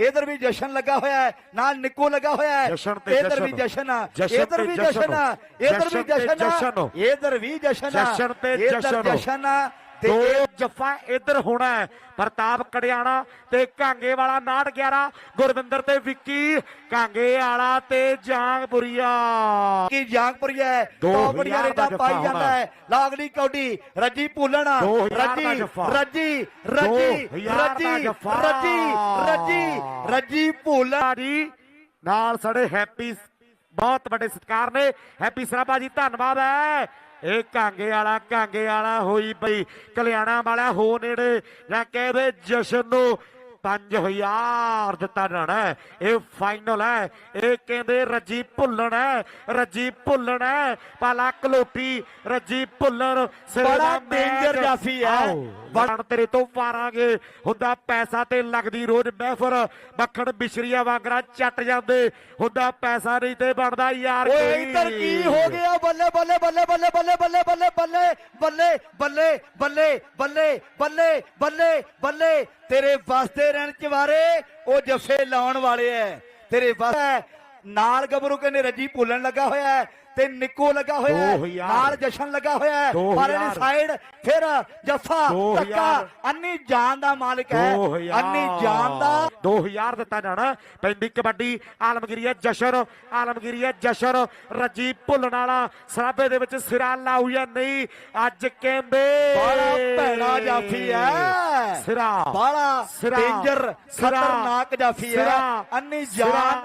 ਇਧਰ ਵੀ ਜਸ਼ਨ ਲੱਗਾ ਹੋਇਆ ਹੈ ਨਾਲ ਨਿੱਕੂ ਲੱਗਾ ਹੋਇਆ ਹੈ ਇਧਰ ਵੀ ਜਸ਼ਨ। ਆ ਇਧਰ ਵੀ ਜਸ਼ਨ। ਆ ਇਧਰ ਵੀ ਜਸ਼ਨ ਆ। ਇਧਰ ਵੀ ਜਸ਼ਨ ਆ ਜਸ਼ਨ ਤੇ ਇੱਧਰ ਜਸ਼ਨ। ਜਸ਼ਨ ਆ ਤੇ ਇਹ ਜੱਫਾ ਇੱਧਰ ਹੋਣਾ ਹੈ। ਪ੍ਰਤਾਪ ਕੜਿਆਣਾ ਤੇ ਕਾਂਗੇ ਵਾਲਾ 911 ਗੁਰਵਿੰਦਰ ਤੇ ਵਿੱਕੀ। ਕਾਂਗੇ ਵਾਲਾ ਤੇ ਜਾਂਗਪੁਰੀਆ। ਕੀ ਜਾਂਗਪੁਰੀਆ ਦੋ ਦਾ ਰੇਡਾਂ ਪਾਈ ਜਾਂਦਾ। ਹੈ। ਲਾਗਲੀ ਕੌਡੀ ਰੱਜੀ ਭੁੱਲਣ। ਰੱਜੀ। ਰੱਜੀ ਰੱਜੀ ਰੱਜੀ। ਰੱਜੀ ਰੱਜੀ ਰੱਜੀ ਭੁੱਲਣ। ਜੀ ਨਾਲ ਸਾਡੇ ਹੈਪੀ ਬਹੁਤ ਵੱਡੇ ਸਤਿਕਾਰ ਨੇ। ਹੈਪੀ ਸਰਾਭਾ ਜੀ ਧੰਨਵਾਦ ਹੈ। ਇਹ ਕਾਂਗੇ ਵਾਲਾ ਕਾਂਗੇ ਵਾਲਾ ਹੋਈ ਪਈ। ਕਲਿਆਣਾ ਵਾਲਾ ਹੋ ਨੇੜੇ। ਜਾਂ ਕਹਿੰਦੇ ਜਸ਼ਨ ਨੂੰ 5000 ਦਿੱਤਾ ਜਾਣਾ। ਇਹ ਫਾਈਨਲ ਹੈ। ਇਹ ਕਹਿੰਦੇ ਰੱਜੀ ਭੁੱਲਣ ਹੈ। ਰੱਜੀ ਭੁੱਲਣ ਹੈ। ਪਾਲਾ ਕਲੋਟੀ ਰੱਜੀ ਭੁੱਲਣ। ਸਿਰੇ ਬੜਾ ਦਾ danger ਜਾਫੀ ਹੈ। ਬਣ ਤੇਰੇ ਤੋਂ ਪਾਰਾਂਗੇ ਹੁੰਦਾ ਪੈਸਾ ਤੇ ਲੱਗਦੀ ਰੋਜ਼ ਮਹਿਫਰ ਮੱਖਣ ਬਿਸ਼ਰੀਆ ਵਾਂਗਰਾ ਚੱਟ ਜਾਂਦੇ ਹੁੰਦਾ ਪੈਸਾ ਨਹੀਂ ਤੇ ਬਣਦਾ ਯਾਰ ਓਏ। ਇੱਧਰ ਕੀ ਹੋ ਗਿਆ ਬੱਲੇ ਬੱਲੇ ਬੱਲੇ ਬੱਲੇ ਬੱਲੇ ਬੱਲੇ ਬੱਲੇ ਬੱਲੇ ਬੱਲੇ ਬੱਲੇ ਬੱਲੇ ਬੱਲੇ ਬੱਲੇ ਬੱਲੇ ਬੱਲੇ ਤੇਰੇ ਵਾਸਤੇ ਰਹਿਣ ਚਵਾਰੇ ਉਹ ਜੱਫੇ ਲਾਉਣ ਵਾਲੇ ਐ ਤੇਰੇ ਵਾਸਤੇ ਨਾਲ ਗੱਭਰੂ ਕਹਿੰਦੇ ਰੱਜੀ ਭੁੱਲਣ ਲੱਗਾ ਹੋਇਆ ਹੈ ਤੇ ਨਿੱਕੂ ਲੱਗਾ ਹੋਇਆ ਹੈ। ਨਾਲ ਜਸ਼ਨ ਲੱਗਾ ਹੋਇਆ ਹੈ। ਪਰ ਇਹਦੀ। ਸਾਈਡ ਫਿਰ ਜੱਫਾ ਧੱਕਾ। ਅੰਨੀ ਜਾਨ ਦਾ ਮਾਲਕ ਹੈ। 2000 ਅੰਨੀ ਜਾਨ ਦਾ। 2000 ਦਿੱਤਾ ਜਾਣਾ। ਪੈਂਦੀ ਕਬੱਡੀ ਆਲਮਗੀਰੀਆ ਜਸ਼ਨ। ਆਲਮਗੀਰੀਆ ਜਸ਼ਨ। ਰੱਜੀ ਭੁੱਲਣ ਵਾਲਾ ਸਰਾਬੇ ਦੇ ਵਿੱਚ ਸਿਰਾ ਲਾਊ ਜਾਂ ਨਹੀਂ ਅੱਜ ਕਹਿੰਦੇ ਬੜਾ ਭੈੜਾ ਜਾਫੀ ਹੈ। ਸਿਰਾ। ਸਿਰਾ। ਡੇਂਜਰ ਖਤਰਨਾਕ ਜਾਫੀ ਹੈ। ਅੰਨੀ ਜਾਨ